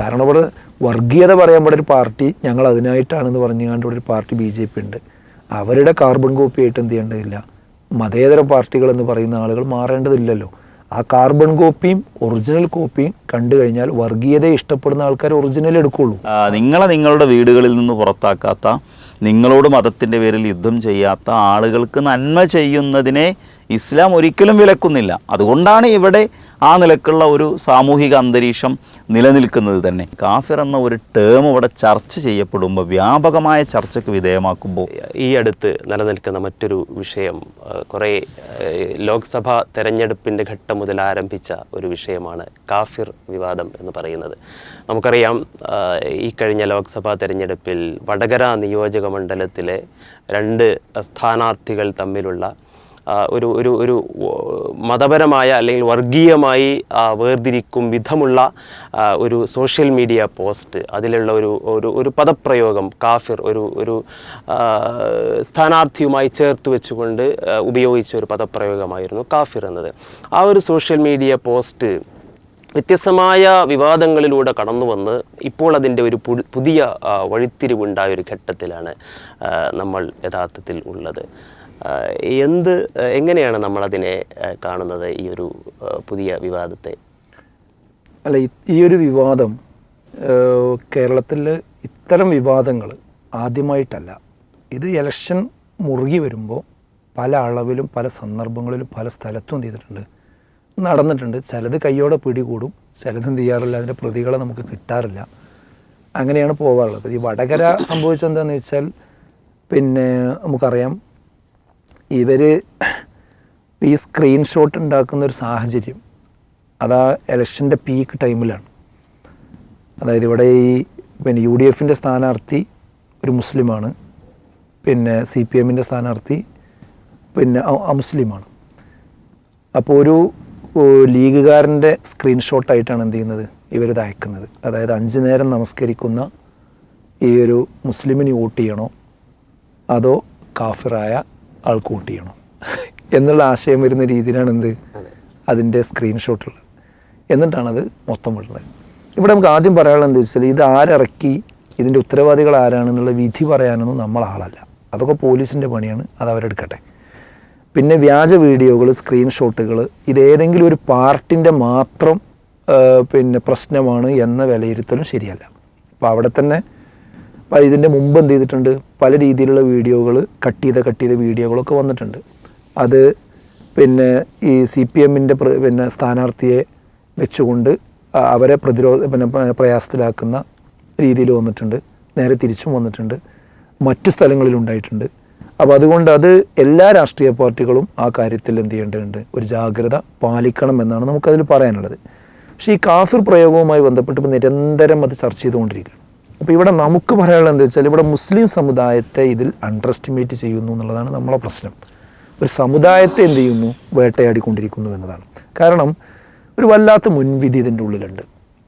കാരണം ഇവിടെ വർഗീയത പറയാൻ ഇവിടെ ഒരു പാർട്ടി ഞങ്ങൾ അതിനായിട്ടാണെന്ന് പറഞ്ഞുകൊണ്ട് ഇവിടെ ഒരു പാർട്ടി ബി ജെ പി ഉണ്ട്. അവരുടെ കാർബൺ കോപ്പി ആയിട്ട് എന്ത് ചെയ്യേണ്ടതില്ല. മതേതര പാർട്ടികൾ എന്ന് പറയുന്ന ആളുകൾ മാറേണ്ടതില്ലല്ലോ. ആ കാർബൺ കോപ്പിയും ഒറിജിനൽ കോപ്പിയും കണ്ടു കഴിഞ്ഞാൽ വർഗീയത ഇഷ്ടപ്പെടുന്ന ആൾക്കാർ ഒറിജിനൽ എടുക്കുള്ളൂ. നിങ്ങളെ നിങ്ങളുടെ വീടുകളിൽ നിന്ന് പുറത്താക്കാത്ത നിങ്ങളോട് മതത്തിന്റെ പേരിൽ യുദ്ധം ചെയ്യാത്ത ആളുകൾക്ക് നന്മ ചെയ്യുന്നതിനെ ഇസ്ലാം ഒരിക്കലും വിലക്കുന്നില്ല. അതുകൊണ്ടാണ് ഇവിടെ ആ നിലക്കുള്ള ഒരു സാമൂഹിക അന്തരീക്ഷം നിലനിൽക്കുന്നത് തന്നെ. കാഫിർ എന്ന ഒരു ടേം ഇവിടെ ചർച്ച ചെയ്യപ്പെടുമ്പോൾ വ്യാപകമായ ചർച്ചയ്ക്ക് വിധേയമാക്കുമ്പോൾ ഈ അടുത്ത് നിലനിൽക്കുന്ന മറ്റൊരു വിഷയം കുറേ ലോക്സഭാ തെരഞ്ഞെടുപ്പിന്റെ ഘട്ടം മുതൽ ആരംഭിച്ച ഒരു വിഷയമാണ് കാഫിർ വിവാദം എന്ന് പറയുന്നത്. നമുക്കറിയാം ഈ കഴിഞ്ഞ ലോക്സഭാ തെരഞ്ഞെടുപ്പിൽ വടകര നിയോജക മണ്ഡലത്തിലെ രണ്ട് സ്ഥാനാർത്ഥികൾ തമ്മിലുള്ള ഒരു ഒരു ഒരു മതപരമായ അല്ലെങ്കിൽ വർഗീയമായി വേർതിരിക്കും വിധമുള്ള ഒരു സോഷ്യൽ മീഡിയ പോസ്റ്റ് അതിലുള്ള ഒരു ഒരു ഒരു പദപ്രയോഗം കാഫിർ ഒരു ഒരു സ്ഥാനാർത്ഥിയുമായി ചേർത്ത് വെച്ചുകൊണ്ട് ഉപയോഗിച്ച ഒരു പദപ്രയോഗമായിരുന്നു കാഫിർ എന്നത്. ആ ഒരു സോഷ്യൽ മീഡിയ പോസ്റ്റ് വ്യത്യസ്തമായ വിവാദങ്ങളിലൂടെ കടന്നു വന്ന് ഇപ്പോൾ അതിന്റെ ഒരു പുതിയ വഴിത്തിരിവുണ്ടായ ഒരു ഘട്ടത്തിലാണ് നമ്മൾ യഥാർത്ഥത്തിൽ ഉള്ളത്. എന്ത് എങ്ങനെയാണ് നമ്മളതിനെ കാണുന്നത് ഈ ഒരു പുതിയ വിവാദത്തെ? അല്ല ഈ- ഒരു വിവാദം കേരളത്തിൽ ഇത്തരം വിവാദങ്ങൾ ആദ്യമായിട്ടല്ല. ഇത് ഇലക്ഷൻ മുറുകി വരുമ്പോൾ പല അളവിലും പല സന്ദർഭങ്ങളിലും പല സ്ഥലത്തും എന്ത് ചെയ്തിട്ടുണ്ട്? നടന്നിട്ടുണ്ട്. ചിലത് കൈയോടെ പിടികൂടും. ചിലത് എന്ത് ചെയ്യാറില്ല. അതിന്റെ പ്രതികളെ നമുക്ക് കിട്ടാറില്ല. അങ്ങനെയാണ് പോകാറുള്ളത്. ഈ വടകര സംഭവിച്ചത് എന്താണെന്ന് വെച്ചാൽ പിന്നെ നമുക്കറിയാം ഇവർ ഈ സ്ക്രീൻഷോട്ട് ഉണ്ടാക്കുന്ന ഒരു സാഹചര്യം അതാ ഇലക്ഷന്റെ പീക്ക് ടൈമിലാണ് അതായത് ഇവിടെ ഈ പിന്നെ യു ഡി എഫിന്റെ സ്ഥാനാർത്ഥി ഒരു മുസ്ലിമാണ് പിന്നെ സി പി എമ്മിന്റെ സ്ഥാനാർത്ഥി പിന്നെ അമുസ്ലിമാണ് അപ്പോൾ ഒരു ലീഗുകാരന്റെ സ്ക്രീൻഷോട്ടായിട്ടാണ് എന്ത് ചെയ്യുന്നത്? ഇവരിത് അയക്കുന്നത്. അതായത് അഞ്ച് നേരം നമസ്കരിക്കുന്ന ഈ ഒരു മുസ്ലിമിന് വോട്ട് ചെയ്യണോ? അതോ കാഫിറായ ആൾക്ക് വോട്ട് ചെയ്യണം എന്നുള്ള ആശയം വരുന്ന രീതിയിലാണ് എന്ത് അതിന്റെ സ്ക്രീൻഷോട്ടുള്ളത് എന്നിട്ടാണത് മൊത്തം വിടുന്നത്. ഇവിടെ നമുക്ക് ആദ്യം പറയാനുള്ളത് എന്താ വെച്ചാൽ ഇത് ആരിറക്കി ഇതിന്റെ ഉത്തരവാദികൾ ആരാണെന്നുള്ള വിധി പറയാനൊന്നും നമ്മൾ ആളല്ല. അതൊക്കെ പോലീസിന്റെ പണിയാണ് അത് അവരെടുക്കട്ടെ. പിന്നെ വ്യാജ വീഡിയോകൾ സ്ക്രീൻഷോട്ടുകൾ ഇതേതെങ്കിലും ഒരു പാർട്ടിന്റെ മാത്രം പിന്നെ പ്രശ്നമാണ് എന്ന വിലയിരുത്തലും ശരിയല്ല. അപ്പോൾ അവിടെ തന്നെ അപ്പോൾ ഇതിന്റെ മുമ്പ് എന്ത് ചെയ്തിട്ടുണ്ട്? പല രീതിയിലുള്ള വീഡിയോകൾ കട്ട് ചെയ്ത കട്ട് ചെയ്ത വീഡിയോകളൊക്കെ വന്നിട്ടുണ്ട്. അത് പിന്നെ ഈ സി പി എമ്മിന്റെ പിന്നെ സ്ഥാനാർത്ഥിയെ വെച്ചുകൊണ്ട് അവരെ പ്രതിരോധ പിന്നെ പ്രയാസത്തിലാക്കുന്ന രീതിയിൽ വന്നിട്ടുണ്ട്. നേരെ തിരിച്ചും വന്നിട്ടുണ്ട്. മറ്റു സ്ഥലങ്ങളിലുണ്ടായിട്ടുണ്ട് അപ്പോൾ അതുകൊണ്ട് അത് എല്ലാ രാഷ്ട്രീയ പാർട്ടികളും ആ കാര്യത്തിൽ എന്ത് ചെയ്യേണ്ടതുണ്ട്? ഒരു ജാഗ്രത പാലിക്കണം എന്നാണ് നമുക്കതിൽ പറയാനുള്ളത്. പക്ഷേ ഈ കാഫിർ പ്രയോഗവുമായി ബന്ധപ്പെട്ട് നിരന്തരം അത് ചർച്ച ചെയ്തുകൊണ്ടിരിക്കുകയാണ്. അപ്പോൾ ഇവിടെ നമുക്ക് പറയാനുള്ളത് എന്താ വെച്ചാൽ ഇവിടെ മുസ്ലിം സമുദായത്തെ ഇതിൽ അണ്ടർ എസ്റ്റിമേറ്റ് ചെയ്യുന്നു എന്നുള്ളതാണ് നമ്മളെ പ്രശ്നം. ഒരു സമുദായത്തെ എന്ത് ചെയ്യുന്നു? വേട്ടയാടിക്കൊണ്ടിരിക്കുന്നു എന്നതാണ്. കാരണം ഒരു വല്ലാത്ത മുൻവിധി ഇതിന്റെ ഉള്ളിലുണ്ട്.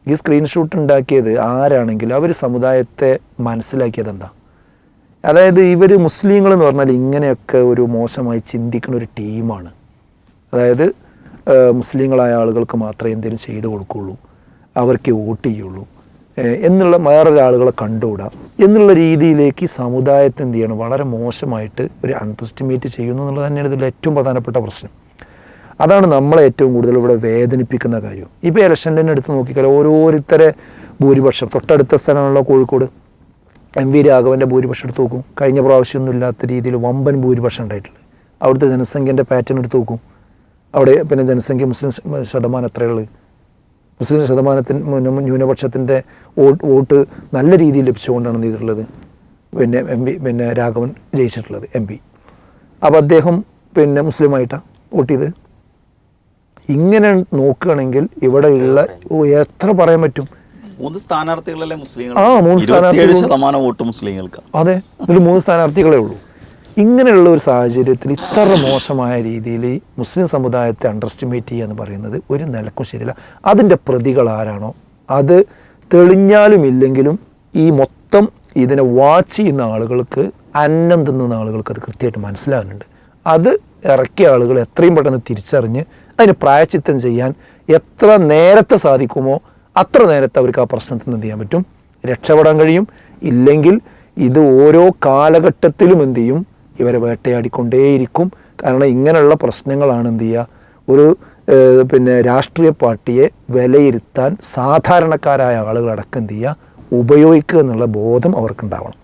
ഈ സ്ക്രീൻഷോട്ട് ഉണ്ടാക്കിയത് ആരാണെങ്കിലും അവർ സമുദായത്തെ മനസ്സിലാക്കിയത് എന്താ? അതായത് ഇവർ മുസ്ലിങ്ങൾ എന്ന് പറഞ്ഞാൽ ഇങ്ങനെയൊക്കെ ഒരു മോശമായി ചിന്തിക്കുന്ന ഒരു ടീമാണ്. അതായത് മുസ്ലിങ്ങളായ ആളുകൾക്ക് മാത്രമേ എന്തെങ്കിലും ചെയ്തു കൊടുക്കുകയുള്ളൂ. അവർക്ക് വോട്ട് ചെയ്യുള്ളൂ. എന്നുള്ള വേറൊരാളുകളെ കണ്ടുകൂടാ? എന്നുള്ള രീതിയിലേക്ക് സമുദായത്തെ എന്ത് ചെയ്യണം? വളരെ മോശമായിട്ട് ഒരു അണ്ടർസ്റ്റിമേറ്റ് ചെയ്യുന്നു എന്നുള്ളത് തന്നെയാണ് ഇതിൽ ഏറ്റവും പ്രധാനപ്പെട്ട പ്രശ്നം. അതാണ് നമ്മളെ ഏറ്റവും കൂടുതൽ ഇവിടെ വേദനിപ്പിക്കുന്ന കാര്യം. ഇപ്പോൾ ഇലക്ഷന്റെ അടുത്ത് നോക്കിയാൽ ഓരോരുത്തരെ ഭൂരിപക്ഷം തൊട്ടടുത്ത സ്ഥലമാണല്ലോ കോഴിക്കോട്. എം വി രാഘവന്റെ ഭൂരിപക്ഷം എടുത്ത് നോക്കും. കഴിഞ്ഞ പ്രാവശ്യമൊന്നും ഇല്ലാത്ത രീതിയിൽ വമ്പൻ ഭൂരിപക്ഷം ഉണ്ടായിട്ടുള്ളത് അവിടുത്തെ ജനസംഖ്യന്റെ പാറ്റേൺ എടുത്ത് നോക്കും. അവിടെ പിന്നെ ജനസംഖ്യ മുസ്ലിം ശതമാനം എത്രയുള്ളത് മുസ്ലിം ശതമാനത്തിന് ന്യൂന- ന്യൂനപക്ഷത്തിന്റെ വോട്ട് വോട്ട് നല്ല രീതിയിൽ ലഭിച്ചുകൊണ്ടാണ് എന്ത് ചെയ്തിട്ടുള്ളത് പിന്നെ എം പി പിന്നെ രാഘവൻ ജയിച്ചിട്ടുള്ളത് എം പി. അപ്പോൾ അദ്ദേഹം പിന്നെ മുസ്ലിമായിട്ടാണ് വോട്ട് ചെയ്ത്. ഇങ്ങനെ നോക്കുകയാണെങ്കിൽ ഇവിടെയുള്ള എത്ര പറയാൻ പറ്റും? മൂന്ന് സ്ഥാനാർത്ഥികളല്ലേ മുസ്ലിങ്ങൾ? ആ, മൂന്ന് സ്ഥാനാർത്ഥികൾ. ശതമാനം വോട്ട് മുസ്ലിങ്ങൾക്ക്. അതെ ഇതിൽ മൂന്ന് സ്ഥാനാർത്ഥികളേ ഉള്ളൂ. ഇങ്ങനെയുള്ള ഒരു സാഹചര്യത്തിൽ ഇത്ര മോശമായ രീതിയിൽ മുസ്ലിം സമുദായത്തെ അണ്ടർസ്റ്റിമേറ്റ് ചെയ്യുക എന്ന് പറയുന്നത് ഒരു നിലക്കും ശരിയല്ല. അതിന്റെ പ്രതികൾ ആരാണോ? അത് തെളിഞ്ഞാലും ഇല്ലെങ്കിലും ഈ മൊത്തം ഇതിനെ വാച്ച് ചെയ്യുന്ന ആളുകൾക്ക് അന്നം തിന്നുന്ന ആളുകൾക്ക് അത് കൃത്യമായിട്ട് മനസ്സിലാകുന്നുണ്ട്. അത് ഇറക്കിയ ആളുകൾ എത്രയും പെട്ടെന്ന് തിരിച്ചറിഞ്ഞ് അതിന് പ്രായച്ചിത്തം ചെയ്യാൻ എത്ര നേരത്തെ സാധിക്കുമോ അത്ര നേരത്തെ അവർക്ക് ആ പ്രശ്നത്തിൽ നിന്ന് ചെയ്യാൻ പറ്റും? രക്ഷപ്പെടാൻ കഴിയും. ഇല്ലെങ്കിൽ ഇത് ഓരോ കാലഘട്ടത്തിലും എന്ത് ചെയ്യും? ഇവരെ വേട്ടയാടിക്കൊണ്ടേയിരിക്കും. കാരണം ഇങ്ങനെയുള്ള പ്രശ്നങ്ങളാണ് എന്ത് ചെയ്യുക? ഒരു പിന്നെ രാഷ്ട്രീയ പാർട്ടിയെ വിലയിരുത്താൻ സാധാരണക്കാരായ ആളുകളടക്കം എന്ത് ചെയ്യുക? ഉപയോഗിക്കുക എന്നുള്ള ബോധം അവർക്കുണ്ടാവണം.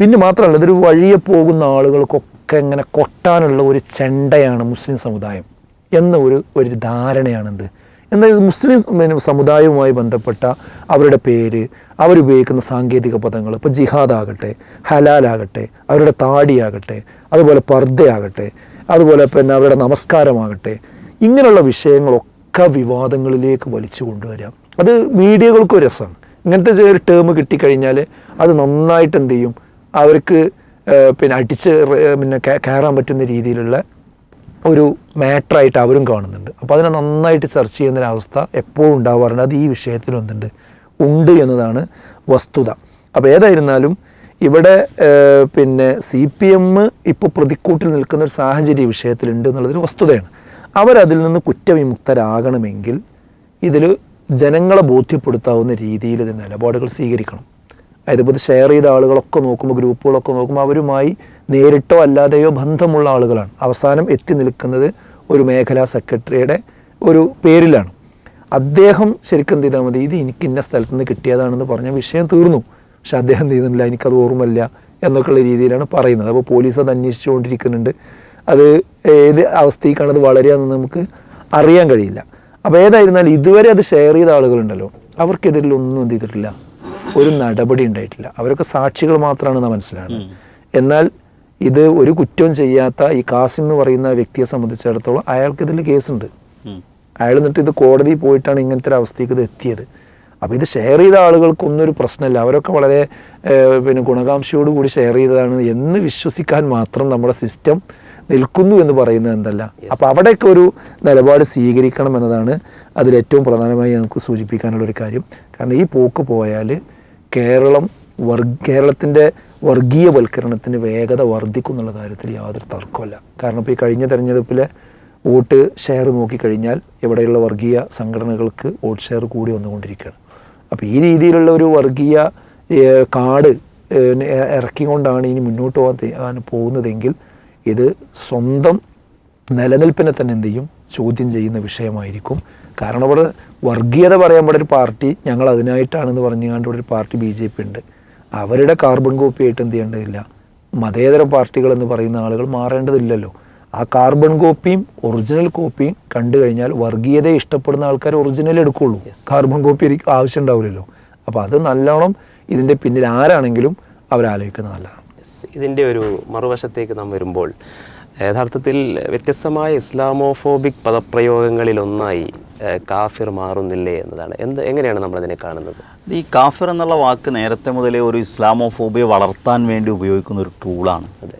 പിന്നെ മാത്രമല്ല ഇതൊരു വഴിയെ പോകുന്ന ആളുകൾക്കൊക്കെ ഇങ്ങനെ കൊട്ടാനുള്ള ഒരു ചെണ്ടയാണ് മുസ്ലിം സമുദായം എന്ന ഒരു ഒരു ധാരണയാണെന്ത് എന്നാൽ മുസ്ലിം സമുദായവുമായി ബന്ധപ്പെട്ട അവരുടെ പേര് അവരുപയോഗിക്കുന്ന സാങ്കേതിക പദങ്ങൾ ഇപ്പോൾ ജിഹാദാകട്ടെ ഹലാലാകട്ടെ അവരുടെ താടിയാകട്ടെ അതുപോലെ പർദ്ദയാകട്ടെ അതുപോലെ പിന്നെ അവരുടെ നമസ്കാരമാകട്ടെ ഇങ്ങനെയുള്ള വിഷയങ്ങളൊക്കെ വിവാദങ്ങളിലേക്ക് വലിച്ചു കൊണ്ടുവരാം അത് മീഡിയകൾക്കും രസമാണ് ഇങ്ങനത്തെ ഒരു ടേം കിട്ടിക്കഴിഞ്ഞാൽ അത് നന്നായിട്ട് എന്ത് ചെയ്യും? അവർക്ക് പിന്നെ അടിച്ച് പിന്നെ കയറാൻ പറ്റുന്ന രീതിയിലുള്ള ഒരു മാറ്ററായിട്ട് അവരും കാണുന്നുണ്ട്. അപ്പോൾ അതിനെ നന്നായിട്ട് ചർച്ച ചെയ്യുന്നൊരവസ്ഥ എപ്പോഴും ഉണ്ടാവാറുണ്ട്. അത് ഈ വിഷയത്തിൽ എന്തുണ്ട് ഉണ്ട് എന്നതാണ് വസ്തുത. അപ്പോൾ ഏതായിരുന്നാലും ഇവിടെ പിന്നെ സി പി എം ഇപ്പോൾ പ്രതിക്കൂട്ടിൽ നിൽക്കുന്ന ഒരു സാഹചര്യ വിഷയത്തിലുണ്ട് എന്നുള്ളതൊരു വസ്തുതയാണ്. അവരതിൽ നിന്ന് കുറ്റവിമുക്തരാകണമെങ്കിൽ ഇതിൽ ജനങ്ങളെ ബോധ്യപ്പെടുത്താവുന്ന രീതിയിൽ ഇത് നിലപാടുകൾ സ്വീകരിക്കണം. അതായത് ഇപ്പോൾ ഇത് ഷെയർ ചെയ്ത ആളുകളൊക്കെ നോക്കുമ്പോൾ ഗ്രൂപ്പുകളൊക്കെ നോക്കുമ്പോൾ അവരുമായി നേരിട്ടോ അല്ലാതെയോ ബന്ധമുള്ള ആളുകളാണ്. അവസാനം എത്തി നിൽക്കുന്നത് ഒരു മേഖലാ സെക്രട്ടറിയുടെ ഒരു പേരിലാണ്. അദ്ദേഹം ശരിക്കും എന്ത് ചെയ്താൽ മതി ഇത് എനിക്ക് ഇന്ന സ്ഥലത്തു നിന്ന് കിട്ടിയതാണെന്ന് പറഞ്ഞ വിഷയം തീർന്നു. പക്ഷെ അദ്ദേഹം എന്ത് ചെയ്യുന്നില്ല എനിക്കത് ഓർമ്മയില്ല എന്നൊക്കെയുള്ള രീതിയിലാണ് പറയുന്നത്. അപ്പോൾ പോലീസ് അത് അന്വേഷിച്ചുകൊണ്ടിരിക്കുന്നുണ്ട്. അത് ഏത് അവസ്ഥയ്ക്കാണ് അത് വളരുകയെന്ന് നമുക്ക് അറിയാൻ കഴിയില്ല. അപ്പോൾ ഏതായിരുന്നാലും ഇതുവരെ അത് ഷെയർ ചെയ്ത ആളുകളുണ്ടല്ലോ. അവർക്കെതിരിലൊന്നും എന്ത് ചെയ്തിട്ടില്ല. ഒരു നടപടി ഉണ്ടായിട്ടില്ല. അവരൊക്കെ സാക്ഷികൾ മാത്രമാണെന്ന് മനസ്സിലാണ്. എന്നാൽ ഇത് ഒരു കുറ്റവും ചെയ്യാത്ത ഈ കാസിം എന്ന് പറയുന്ന വ്യക്തിയെ സംബന്ധിച്ചിടത്തോളം അയാൾക്ക് ഇതിൽ കേസുണ്ട്. അയാൾ എന്നിട്ട് ഇത് കോടതിയിൽ പോയിട്ടാണ് ഇങ്ങനത്തെ ഒരു അവസ്ഥയ്ക്ക് ഇത് എത്തിയത്. അപ്പോൾ ഇത് ഷെയർ ചെയ്ത ആളുകൾക്കൊന്നും ഒരു പ്രശ്നമില്ല. അവരൊക്കെ വളരെ പിന്നെ ഗുണകാംക്ഷയോട് കൂടി ഷെയർ ചെയ്തതാണ് എന്ന് വിശ്വസിക്കാൻ മാത്രം നമ്മുടെ സിസ്റ്റം നിൽക്കുന്നു എന്ന് പറയുന്നത് എന്തല്ല. അപ്പോൾ അവിടെയൊക്കെ ഒരു നിലപാട് സ്വീകരിക്കണം എന്നതാണ് അതിൽ ഏറ്റവും പ്രധാനമായി നമുക്ക് സൂചിപ്പിക്കാനുള്ള ഒരു കാര്യം. കാരണം ഈ പോക്ക് പോയാൽ കേരളം വർഗ കേരളത്തിന്റെ വർഗീയവൽക്കരണത്തിന് വേഗത വർദ്ധിക്കും എന്നുള്ള കാര്യത്തിൽ യാതൊരു തർക്കമല്ല കാരണം ഇപ്പോൾ ഈ കഴിഞ്ഞ തെരഞ്ഞെടുപ്പിലെ വോട്ട് ഷെയർ നോക്കിക്കഴിഞ്ഞാൽ ഇവിടെയുള്ള വർഗീയ സംഘടനകൾക്ക് വോട്ട് ഷെയർ കൂടി വന്നുകൊണ്ടിരിക്കുകയാണ്. അപ്പോൾ ഈ രീതിയിലുള്ള ഒരു വർഗീയ കാട് ഇറക്കിക്കൊണ്ടാണ് ഇനി മുന്നോട്ട് പോകാൻ പോകുന്നതെങ്കിൽ ഇത് സ്വന്തം നിലനിൽപ്പിനെ തന്നെ എന്ത് ചെയ്യും? ചോദ്യം ചെയ്യുന്ന വിഷയമായിരിക്കും. കാരണം ഇവിടെ വർഗീയത പറയാൻ ഇവിടെ ഒരു പാർട്ടി ഞങ്ങൾ അതിനായിട്ടാണെന്ന് പറഞ്ഞുകൊണ്ട് ഇവിടെ ഒരു പാർട്ടി ബി ജെ പി ഉണ്ട്. അവരുടെ കാർബൺ കോപ്പി ആയിട്ട് എന്ത് ചെയ്യേണ്ടതില്ല? മതേതര പാർട്ടികൾ എന്ന് പറയുന്ന ആളുകൾ മാറേണ്ടതില്ലല്ലോ. ആ കാർബൺ കോപ്പിയും ഒറിജിനൽ കോപ്പിയും കണ്ടു കഴിഞ്ഞാൽ വർഗീയത ഇഷ്ടപ്പെടുന്ന ആൾക്കാർ ഒറിജിനൽ എടുക്കുള്ളൂ. കാർബൺ കോപ്പി ആവശ്യം ഉണ്ടാവില്ലല്ലോ. അപ്പോൾ അത് നല്ലോണം ഇതിന്റെ പിന്നിൽ ആരാണെങ്കിലും അവരാലോചിക്കുന്നത് നല്ലതാണ്. ഇതിന്റെ ഒരു മറുവശത്തേക്ക് നാം വരുമ്പോൾ യഥാർത്ഥത്തിൽ വ്യത്യസ്തമായ ഇസ്ലാമോഫോബിക് പദപ്രയോഗങ്ങളിലൊന്നായി കാഫിർ മാറുന്നില്ലേ എന്നതാണ്. എന്ത് എങ്ങനെയാണ് നമ്മൾ അതിനെ കാണുന്നത് ഈ കാഫിർ എന്നുള്ള വാക്ക് നേരത്തെ മുതലേ ഒരു ഇസ്ലാമോഫോബിയെ വളർത്താൻ വേണ്ടി ഉപയോഗിക്കുന്ന ഒരു ടൂളാണ്. അതെ.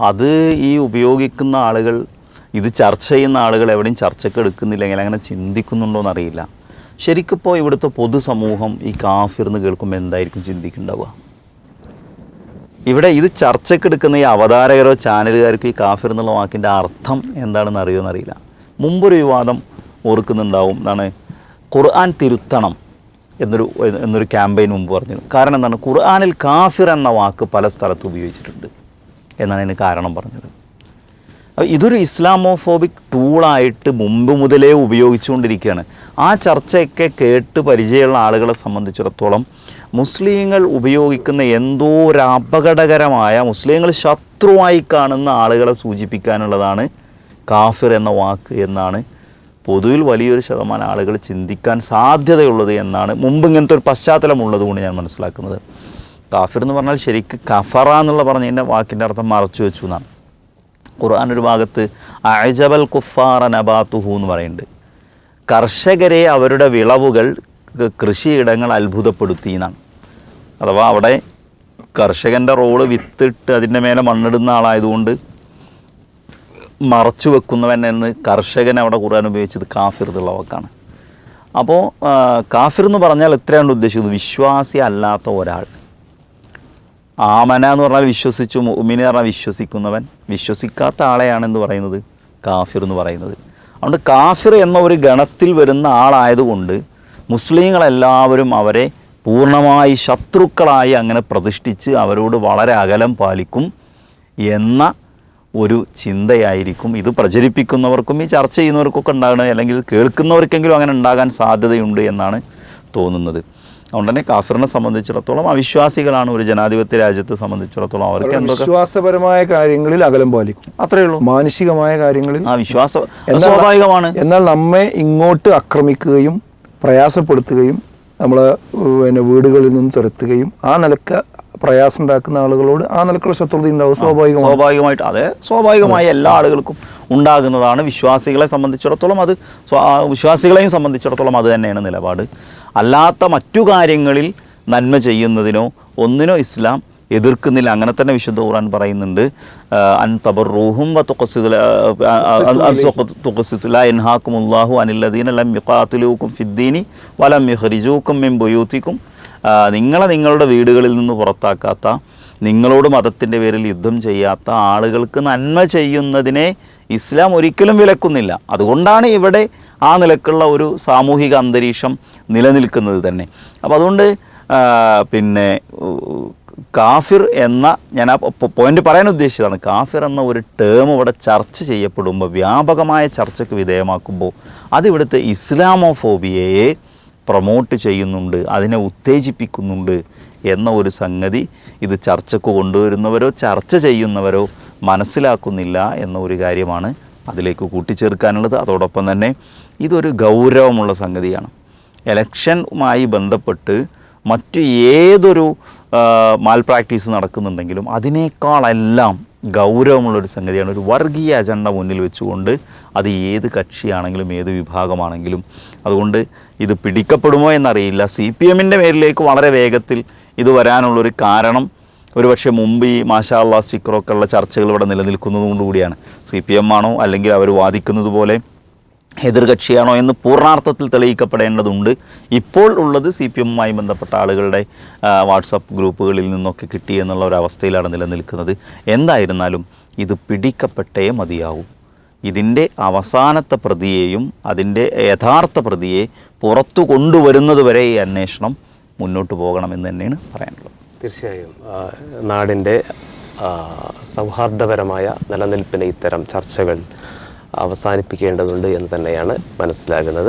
അത് ഈ ഉപയോഗിക്കുന്ന ആളുകൾ ഇത് ചർച്ച ചെയ്യുന്ന ആളുകൾ എവിടെയും ചർച്ചയ്ക്ക് എടുക്കുന്നില്ലെങ്കിൽ അങ്ങനെ ചിന്തിക്കുന്നുണ്ടോ എന്നറിയില്ല. ശരിക്കിപ്പോൾ ഇവിടുത്തെ പൊതുസമൂഹം ഈ കാഫിർ എന്ന് കേൾക്കുമ്പോൾ എന്തായിരിക്കും ചിന്തിക്കുന്നുണ്ടാവുക? ഇവിടെ ഇത് ചർച്ചയ്ക്ക് എടുക്കുന്ന ഈ അവതാരകരോ ചാനലുകാർക്കോ ഈ കാഫിർ എന്നുള്ള വാക്കിന്റെ അർത്ഥം എന്താണെന്ന് അറിയുമോ അറിയില്ല മുമ്പൊരു വിവാദം ഓർക്കുന്നുണ്ടാവും. എന്നാണ് ഖുർആൻ തിരുത്തണം എന്നൊരു എന്നൊരു ക്യാമ്പയിൻ മുമ്പ് പറഞ്ഞു. കാരണം എന്താണ്? ഖുർആാനിൽ കാഫിർ എന്ന വാക്ക് പല സ്ഥലത്തും ഉപയോഗിച്ചിട്ടുണ്ട്. എന്നാണ് അതിന് കാരണം പറഞ്ഞത്. ഇതൊരു ഇസ്ലാമോഫോബിക് ടൂളായിട്ട് മുമ്പ് മുതലേ ഉപയോഗിച്ചുകൊണ്ടിരിക്കുകയാണ്. ആ ചർച്ചയൊക്കെ കേട്ട് പരിചയമുള്ള ആളുകളെ സംബന്ധിച്ചിടത്തോളം മുസ്ലിങ്ങൾ ഉപയോഗിക്കുന്ന എന്തോ ഒരു അപകടകരമായ മുസ്ലിങ്ങൾ ശത്രുവായി കാണുന്ന ആളുകളെ സൂചിപ്പിക്കാനുള്ളതാണ് കാഫിർ എന്ന വാക്ക് എന്നാണ് പൊതുവിൽ വലിയൊരു ശതമാനം ആളുകൾ ചിന്തിക്കാൻ സാധ്യതയുള്ളത് എന്നാണ് മുമ്പ് ഇങ്ങനത്തെ ഒരു പശ്ചാത്തലമുള്ളത് കൊണ്ട് ഞാൻ മനസ്സിലാക്കുന്നത്. കാഫിർ എന്ന് പറഞ്ഞാൽ ശരിക്ക് കഫറ എന്നുള്ള പറഞ്ഞതിന്റെ വാക്കിന്റെ അർത്ഥം മറച്ചു വെച്ചു എന്നാണ്. ഖുർആൻ ഒരു ഭാഗത്ത് അഴജബൽ കുഫാർ നബാത്തുഹു എന്ന് പറയുന്നുണ്ട്. കർഷകരെ അവരുടെ വിളവുകൾ കൃഷിയിടങ്ങൾ അത്ഭുതപ്പെടുത്തി എന്നാണ്. അഥവാ അവിടെ കർഷകന്റെ റോൾ വിത്തിട്ട് അതിന്റെ മേലെ മണ്ണിടുന്ന ആളായതുകൊണ്ട് മറച്ചു വെക്കുന്നവൻ എന്ന് കർഷകൻ അവിടെ ഖുർആൻ ഉപയോഗിച്ചത് കാഫിർ എന്നുള്ള വാക്കാണ്. അപ്പോൾ കാഫിർ എന്ന് പറഞ്ഞാൽ എത്രയാണ് ഉദ്ദേശിക്കുന്നത്? വിശ്വാസി അല്ലാത്ത ഒരാൾ. ആമന എന്ന് പറഞ്ഞാൽ വിശ്വസിച്ചു മുഅ്മിൻ എന്ന് പറഞ്ഞാൽ വിശ്വസിക്കുന്നവൻ. വിശ്വസിക്കാത്ത ആളെയാണെന്ന് പറയുന്നത്? കാഫിർ എന്ന് പറയുന്നത്. അതുകൊണ്ട് കാഫിർ എന്ന ഒരു ഗണത്തിൽ വരുന്ന ആളായതുകൊണ്ട് മുസ്ലിങ്ങളെല്ലാവരും അവരെ പൂർണമായി ശത്രുക്കളായി അങ്ങനെ പ്രതിഷ്ഠിച്ച് അവരോട് വളരെ അകലം പാലിക്കും എന്ന ഒരു ചിന്തയായിരിക്കും. ഇത് പ്രചരിപ്പിക്കുന്നവർക്കും ഈ ചർച്ച ചെയ്യുന്നവർക്കൊക്കെ ഉണ്ടാകുന്നത് അല്ലെങ്കിൽ കേൾക്കുന്നവർക്കെങ്കിലും അങ്ങനെ ഉണ്ടാകാൻ സാധ്യതയുണ്ട് എന്നാണ് തോന്നുന്നത്. അതുകൊണ്ട് തന്നെ കാഫിറിനെ സംബന്ധിച്ചിടത്തോളം അവിശ്വാസികളാണ് ഒരു ജനാധിപത്യ രാജ്യത്തെ സംബന്ധിച്ചിടത്തോളം അവർക്ക് വിശ്വാസപരമായ കാര്യങ്ങളിൽ അകലം പാലിക്കും. അത്രയേ ഉള്ളൂ. മാനുഷികമായ കാര്യങ്ങളിൽ ആ വിശ്വാസം സ്വാഭാവികമാണ്. എന്നാൽ നമ്മെ ഇങ്ങോട്ട് ആക്രമിക്കുകയും പ്രയാസപ്പെടുത്തുകയും നമ്മളെ പിന്നെ വീടുകളിൽ നിന്നും തുരത്തുകയും ആ നിലയ്ക്ക് പ്രയാസം ഉണ്ടാക്കുന്ന ആളുകളോട് ആ നിലക്കുള്ള ശത്രുത ഉണ്ടാവും. സ്വാഭാവികം സ്വാഭാവികമായിട്ട്. അതെ സ്വാഭാവികമായ എല്ലാ ആളുകൾക്കും ഉണ്ടാകുന്നതാണ്. വിശ്വാസികളെ സംബന്ധിച്ചിടത്തോളം അത് വിശ്വാസികളെയും സംബന്ധിച്ചിടത്തോളം അത് തന്നെയാണ് നിലപാട്. അല്ലാത്ത മറ്റു കാര്യങ്ങളിൽ നന്മ ചെയ്യുന്നതിനോ ഒന്നിനോ ഇസ്ലാം എതിർക്കുന്നില്ല. അങ്ങനെ തന്നെ വിശുദ്ധ ഖുർആൻ പറയുന്നുണ്ട്. അൻ തബറൂഹും തുഖസ്സിദു ല- അനില്ലദീന യുഖാതിലൂക്കും ഫിദ്ദീനി വലം യുഖ്രിജൂക്കും മിൻ ബുയൂത്തിക്കും നിങ്ങളെ നിങ്ങളുടെ വീടുകളിൽ നിന്ന് പുറത്താക്കാത്ത നിങ്ങളോട് മതത്തിന്റെ പേരിൽ യുദ്ധം ചെയ്യാത്ത ആളുകൾക്ക് നന്മ ചെയ്യുന്നതിനെ ഇസ്ലാം ഒരിക്കലും വിലക്കുന്നില്ല. അതുകൊണ്ടാണ് ഇവിടെ ആ നിലക്കുള്ള ഒരു സാമൂഹിക അന്തരീക്ഷം നിലനിൽക്കുന്നത് തന്നെ. അപ്പോൾ അതുകൊണ്ട് പിന്നെ കാഫിർ എന്ന ഞാൻ ആ പോയിന്റ് പറയാൻ ഉദ്ദേശിച്ചതാണ്. കാഫിർ എന്ന ഒരു ടേം ഇവിടെ ചർച്ച ചെയ്യപ്പെടുമ്പോൾ വ്യാപകമായ ചർച്ചയ്ക്ക് വിധേയമാക്കുമ്പോൾ അതിവിടുത്തെ ഇസ്ലാമോഫോബിയയെ പ്രൊമോട്ട് ചെയ്യുന്നുണ്ട് അതിനെ ഉത്തേജിപ്പിക്കുന്നുണ്ട് എന്ന ഒരു സംഗതി ഇത് ചർച്ചക്ക് കൊണ്ടുവരുന്നവരോ ചർച്ച ചെയ്യുന്നവരോ മനസ്സിലാക്കുന്നില്ല എന്ന ഒരു കാര്യമാണ് അതിലേക്ക് കൂട്ടിച്ചേർക്കാനുള്ളത്. അതോടൊപ്പം തന്നെ ഇതൊരു ഗൗരവമുള്ള സംഗതിയാണ്. എലക്ഷനുമായി ബന്ധപ്പെട്ട് മറ്റു ഏതൊരു മാൽ പ്രാക്ടീസ് നടക്കുന്നുണ്ടെങ്കിലും അതിനേക്കാളെല്ലാം ഗൗരവമുള്ളൊരു സംഗതിയാണ്. ഒരു വർഗീയ അജണ്ട മുന്നിൽ വെച്ചുകൊണ്ട് അത് ഏത് കക്ഷിയാണെങ്കിലും ഏത് വിഭാഗമാണെങ്കിലും അതുകൊണ്ട് ഇത് പിടിക്കപ്പെടുമോ എന്നറിയില്ല. സി പി എമ്മിന്റെ പേരിലേക്ക് വളരെ വേഗത്തിൽ ഇത് വരാനുള്ളൊരു കാരണം ഒരുപക്ഷെ മുമ്പ് ഈ മാഷാള്ള സ്റ്റിക്കറൊക്കെ ഉള്ള ചർച്ചകൾ ഇവിടെ നിലനിൽക്കുന്നതുകൊണ്ട് കൂടിയാണ്. സി പി എം ആണോ അല്ലെങ്കിൽ അവർ വാദിക്കുന്നത് പോലെ എതിർകക്ഷിയാണോ എന്ന് പൂർണാർത്ഥത്തിൽ തെളിയിക്കപ്പെടേണ്ടതുണ്ട്. ഇപ്പോൾ ഉള്ളത് സി പി എമ്മുമായി ബന്ധപ്പെട്ട ആളുകളുടെ വാട്സപ്പ് ഗ്രൂപ്പുകളിൽ നിന്നൊക്കെ കിട്ടി എന്നുള്ള ഒരു അവസ്ഥയിലാണ് നിലനിൽക്കുന്നത്. എന്തായിരുന്നാലും ഇത് പിടിക്കപ്പെട്ടേ മതിയാവും. ഇതിന്റെ അവസാനത്തെ പ്രതിയെയും അതിന്റെ യഥാർത്ഥ പ്രതിയെ പുറത്തു കൊണ്ടുവരുന്നത് വരെ ഈ അന്വേഷണം മുന്നോട്ട് പോകണമെന്ന് തന്നെയാണ് പറയാനുള്ളത്. തീർച്ചയായും നാടിന്റെ സൗഹാർദ്ദപരമായ നിലനിൽപ്പിന് ഇത്തരം ചർച്ചകൾ അവസാനിപ്പിക്കേണ്ടതുണ്ട് എന്ന് തന്നെയാണ് മനസ്സിലാകുന്നത്.